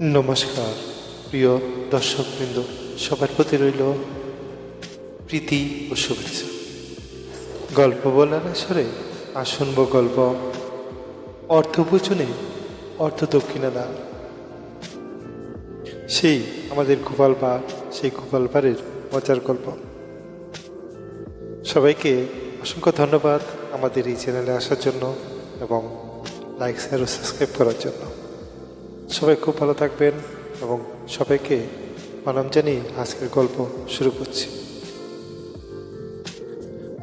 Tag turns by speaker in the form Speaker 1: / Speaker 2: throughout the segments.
Speaker 1: নমস্কার, প্রিয় দর্শকবৃন্দ, সবার প্রতি রইল প্রীতি ও শুভেচ্ছা। গল্প বলার আসরে আর শুনব গল্প অর্থপূজনে অর্থ দক্ষিণা দান। সেই আমাদের গোপাল পাড় সেই গোপাল পাড়ের মজার গল্প। সবাইকে অসংখ্য ধন্যবাদ আমাদের এই চ্যানেলে আসার জন্য এবং লাইক শেয়ার ও সাবস্ক্রাইব করার জন্য। সবাই খুব ভালো থাকবেন এবং সবাইকে প্রণাম জানিয়ে আজকের গল্প শুরু করছি।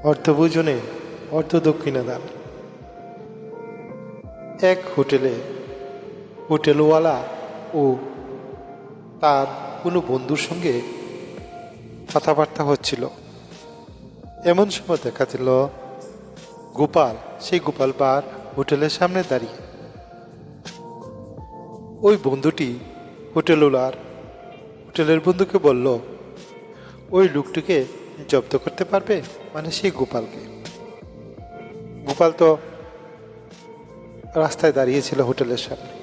Speaker 1: অর্থভোজনে অর্থ দক্ষিণা দান। এক হোটেলে হোটেলওয়ালা ও তার কোনো বন্ধুর সঙ্গে কথাবার্তা হচ্ছিল। এমন সময় দেখা দিল, গোপাল, সেই গোপাল বার হোটেলের সামনে দাঁড়িয়ে। ওই বন্ধুটি হোটেল হোটেলওয়ালার হোটেলের বন্ধুকে বলল, ওই লোকটিকে জব্দ করতে পারবে? মানে সেই গোপালকে? গোপাল তো রাস্তায় দাঁড়িয়েছিল হোটেলের সামনে।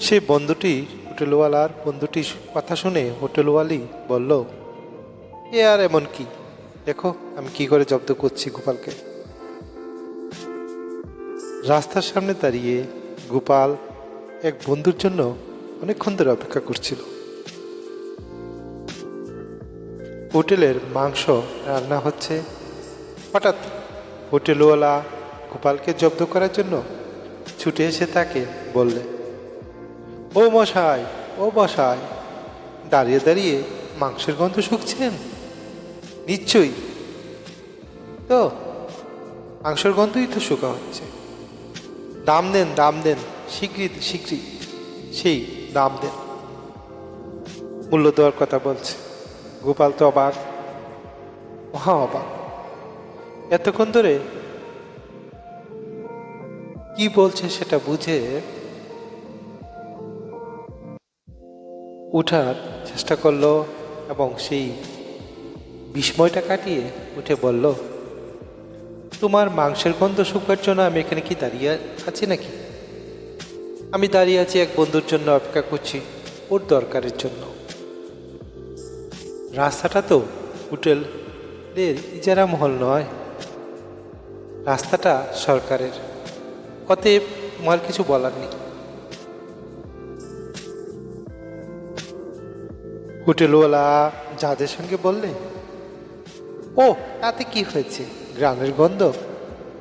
Speaker 1: সেই বন্ধুটি হোটেলওয়ালার বন্ধুটির কথা শুনে হোটেলওয়ালি বলল, এ আর এমন কি? দেখো, আমি কি করে জব্দ করছি গোপালকে? রাস্তার সামনে দাঁড়িয়ে গোপাল এক বন্ধুর জন্য অনেকক্ষণ ধরে অপেক্ষা করছিল। হোটেলের মাংস রান্না হচ্ছে। হঠাৎ হোটেলওয়ালা গোপালকে জব্দ করার জন্য ছুটে এসে তাকে বললে, ও মশাই ও মশাই, দাঁড়িয়ে দাঁড়িয়ে মাংসের গন্ধ শুকছেন? নিশ্চয়ই। তো, মাংসের গন্ধই তো শুকা হচ্ছে। দাম দেন দাম দেন শীঘ্রই শীঘ্রই সেই দাম দেন মূল্য দেওয়ার কথা বলছে। গোপাল তো অবাক, মহা অবাক। এতক্ষণ ধরে কি বলছে সেটা বুঝে উঠার চেষ্টা করল এবং সেই বিস্ময়টা কাটিয়ে উঠে বলল তোমার মাংসের গন্ধ শুকার জন্য আমি এখানে কি দাঁড়িয়ে আছি নাকি? আমি দাঁড়িয়ে আছি এক বন্ধুর জন্য অপেক্ষা করছি, ওর দরকারের জন্য। রাস্তাটা তো হোটেলের ইজারা মহল নয়। রাস্তাটা সরকারের। অতএব তোমার কিছু বলার নেই। হোটেলওয়ালা যাদের সঙ্গে বললে ও তাতে কি হয়েছে? গ্রামের গন্ধ,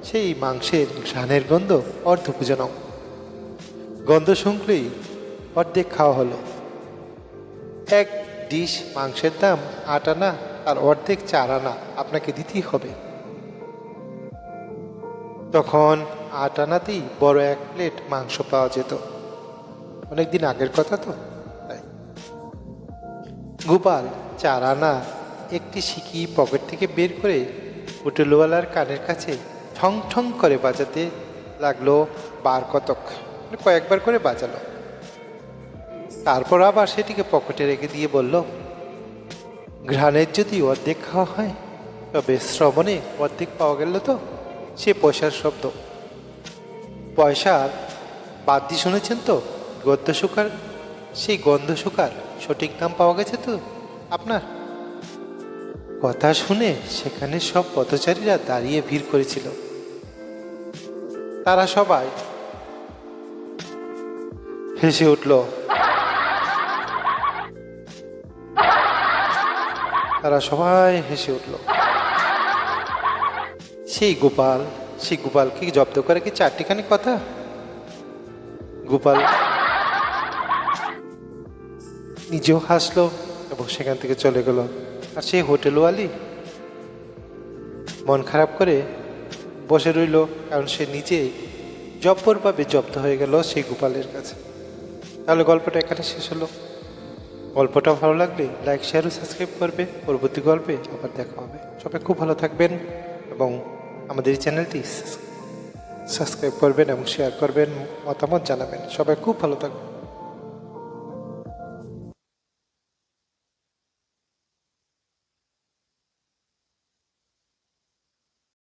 Speaker 1: সেই মাংসের ঘ্রাণের গন্ধ অর্ধপূজনক। গন্ধ শুনলেই অর্ধেক খাওয়া হলো। এক ডিশ মাংসের দাম আট আনা আর অর্ধেক চার আনা আপনাকে দিতেই হবে। তখন আট আনাতেই বড় এক প্লেট মাংস পাওয়া যেত। অনেকদিন আগের কথা তো গোপাল চার আনা একটি সিকি পকেট থেকে বের করে হোটেলওয়ালার কানের কাছে ঠং ঠং করে বাজাতে লাগল বার কতক মানে কয়েকবার করে বাজালো। তারপর আবার সেটিকে পকেটে রেখে দিয়ে বলল, ঘ্রাণের যদি অর্ধেক খাওয়া হয়, তবে শ্রবণে অর্ধেক পাওয়া গেল তো? সে পয়সার শব্দ। পয়সার বাদ দিয়ে শুনেছেন তো? গদ্য শুকার সেই গন্ধ শুকার সঠিক দাম পাওয়া গেছে তো আপনার? কথা শুনে সেখানে সব পথচারীরা দাঁড়িয়ে ভিড় করেছিল। তারা সবাই হেসে উঠল। তারা সবাই হেসে উঠল। সেই গোপাল, সেই গোপালকে জব্দ করে কি চারটিখানি কথা? গোপাল নিজেও হাসলো এবং সেখান থেকে চলে গেল। আর সেই হোটেলওয়ালি মন খারাপ করে বসে রইল, কারণ সে নিজে জব্বরভাবে জব্দ হয়ে গেল সেই গোপালের কাছে। তাহলে গল্পটা এখানে শেষ হলো। গল্পটা ভালো লাগলে লাইক শেয়ার ও সাবস্ক্রাইব করবে। পরবর্তী গল্পে আবার দেখা হবে। সবাই খুব ভালো থাকবেন এবং আমাদের এই চ্যানেলটি সাবস্ক্রাইব করবেন এবং শেয়ার করবেন মতামত জানাবেন। সবাই খুব ভালো থাকবেন।